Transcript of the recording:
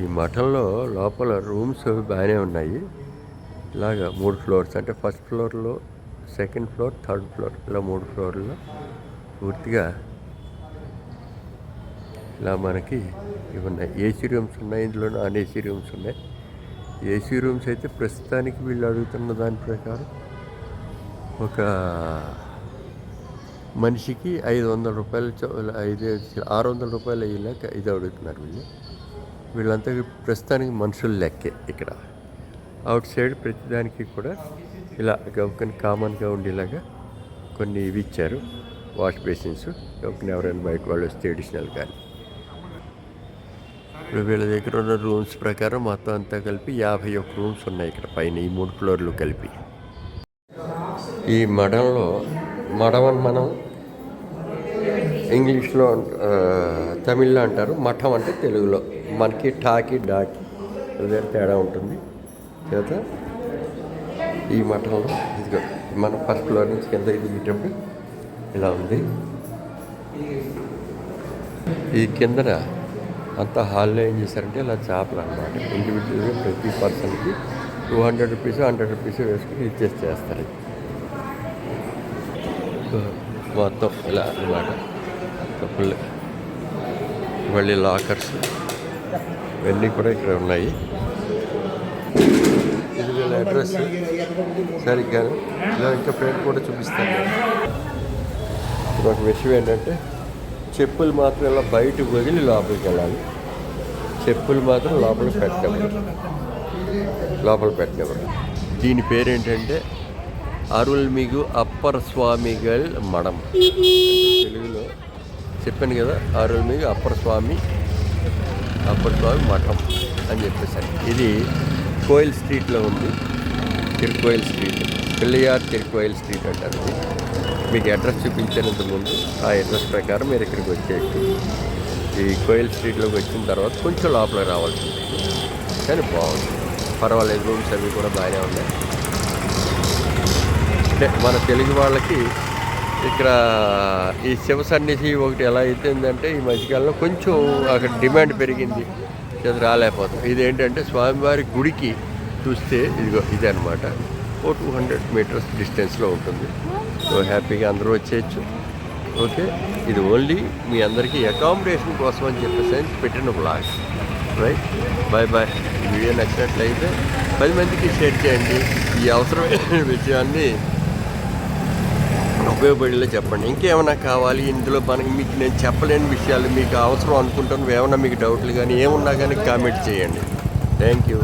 ఈ మఠంలో లోపల రూమ్స్ అవి బాగానే ఉన్నాయి. ఇలాగ మూడు ఫ్లోర్స్ అంటే ఫస్ట్ ఫ్లోర్లో సెకండ్ ఫ్లోర్ థర్డ్ ఫ్లోర్ ఇలా మూడు ఫ్లోర్లో పూర్తిగా ఇలా మనకి ఇవి ఉన్నాయి. ఏసీ రూమ్స్ ఉన్నాయి ఇందులో నాన్ ఏసీ రూమ్స్ ఉన్నాయి. ఏసీ రూమ్స్ అయితే ప్రస్తుతానికి వీళ్ళు అడుగుతున్న దాని ప్రకారం ఒక మనిషికి ఐదు వందల రూపాయలు ఐదు ఆరు వందల రూపాయలు అయ్యేలాగా ఇది అడుగుతున్నారు వీళ్ళు. వీళ్ళంతా ప్రస్తుతానికి మనుషులు లెక్కే ఇక్కడ. అవుట్ సైడ్ ప్రతిదానికి కూడా ఇలా గౌకని కామన్గా ఉండేలాగా కొన్ని ఇవి ఇచ్చారు. వాష్ బేసిన్స్ గౌకని ఎవరైనా బయట వాళ్ళు వస్తే ఎడిషనల్ కానీ ఇప్పుడు వీళ్ళ దగ్గర ఉన్న రూమ్స్ ప్రకారం మొత్తం అంతా కలిపి యాభై ఒక్క రూమ్స్ ఉన్నాయి ఇక్కడ పైన ఈ మూడు ఫ్లోర్లు కలిపి. ఈ మడంలో మడమని మనం ఇంగ్లీష్లో తమిళ్ళో అంటారు. మఠం అంటే తెలుగులో. మనకి ఠాకి డాకి అదే తేడా ఉంటుంది. చేత ఈ మఠంలో ఇదిగో మన ఫస్ట్ ఫ్లోర్ నుంచి కింద దిగేటప్పుడు ఇలా ఉంది. ఈ కిందన అంత హాల్లో ఏం చేశారంటే ఇలా చేపలు అనమాట ఇండివిజువల్గా ప్రతి పర్సన్కి two hundred rupees hundred rupees వేసుకుని ఇచ్చేసి చేస్తారు. మొత్తం ఇలా అనమాట కప్పులు మళ్ళీ లాకర్స్ ఇవన్నీ కూడా ఇక్కడ ఉన్నాయి. ఇది వీళ్ళ అడ్రస్. సరిగ్గా. ఇలా ఇంకా ఫ్రెండ్ కూడా చూపిస్తాను. ఇప్పుడు ఒక విషయం ఏంటంటే చెప్పులు మాత్రం ఇలా బయటకు వదిలి లోపలికి వెళ్ళాలి. చెప్పులు మాత్రం లోపల పెట్టకూడదు. లోపల పెట్టకూడదు. దీని పేరేంటంటే అరుల్మిగు అప్పర్ స్వామిగల్ మడం. తెలుగులో చెప్పాను కదా అరుల్మిగు అప్పర్ స్వామి అప్పర్ స్వామి మఠం అని చెప్పేసాను ఇది కోయిల్ స్ట్రీట్లో ఉంది. తిరుకోయిల్ స్ట్రీట్. పిల్లయార్ తిరుకోయిల్ స్ట్రీట్ అంటారు మీకు అడ్రస్ చూపించేంత ముందు ఆ అడ్రస్ ప్రకారం మీరు ఇక్కడికి వచ్చేయచ్చు. ఈ కోయిల్ స్ట్రీట్లోకి వచ్చిన తర్వాత కొంచెం లోపలికి రావాల్సి ఉంటుంది. కానీ బాగుంది. పర్వాలేదు రూమ్స్ అవి కూడా బాగానే ఉన్నాయి. అంటే మన తెలుగు వాళ్ళకి ఇక్కడ ఈ శివ సన్నిధి ఒకటి ఎలా అయిపోయిందంటే ఈ మధ్యకాలంలో కొంచెం అక్కడ డిమాండ్ పెరిగింది. ఇది రాలేకపోతుంది. ఇదేంటంటే స్వామివారి గుడికి చూస్తే ఇదిగో ఇదే అనమాట ఓ టూ హండ్రెడ్ మీటర్స్ డిస్టెన్స్లో ఉంటుంది. సో హ్యాపీగా అందరూ వచ్చేయచ్చు. ఓకే? ఇది ఓన్లీ మీ అందరికీ అకామిడేషన్ కోసం అని చెప్పేసి పెట్టిన blog right? Bye bye video నచ్చినట్లయితే పది మందికి షేర్ చేయండి. ఈ అవసరమైన విషయాన్ని ఉపయోగపడేలా చెప్పండి. ఇంకేమైనా కావాలి? ఇందులో మనకి మీకు నేను చెప్పలేని విషయాలు మీకు అవసరం అనుకుంటాను. ఏమైనా మీకు డౌట్లు కానీ ఏమున్నా కానీ కామెంట్ చేయండి. Thank you.